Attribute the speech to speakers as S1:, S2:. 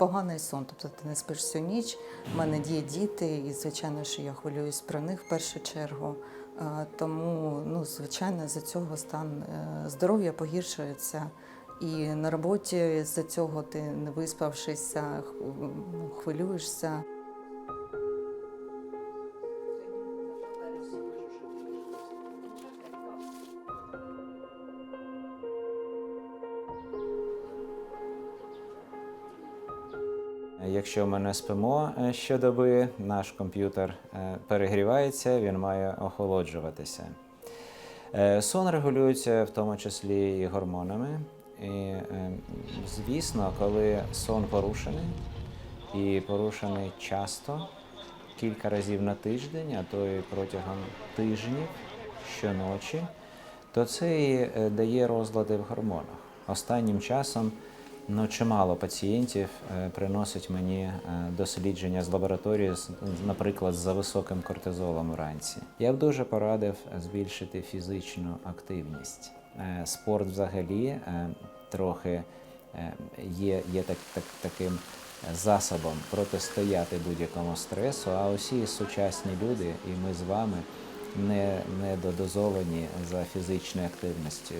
S1: поганий сон, тобто ти не спиш всю ніч. У мене є діти, і звичайно, що я хвилююсь про них в першу чергу. Тому, ну, звичайно, за цього стан е, здоров'я погіршується. І на роботі з-за цього ти не виспавшися, ну, хвилюєшся.
S2: Якщо ми не спимо е, щодоби, наш комп'ютер е, перегрівається, він має охолоджуватися. Е, Сон регулюється в тому числі і гормонами. І, е, звісно, коли сон порушений, і порушений часто, кілька разів на тиждень, а то і протягом тижнів щоночі, то це і е, дає розлади в гормонах. Останнім часом ну, чимало пацієнтів е, приносять мені е, дослідження з лабораторії, наприклад, за високим кортизолом вранці. Я б дуже порадив збільшити фізичну активність. Е, Спорт взагалі трохи є, є так, так, таким засобом протистояти будь-якому стресу, а усі сучасні люди, і ми з вами не, не додозовані за фізичною активністю.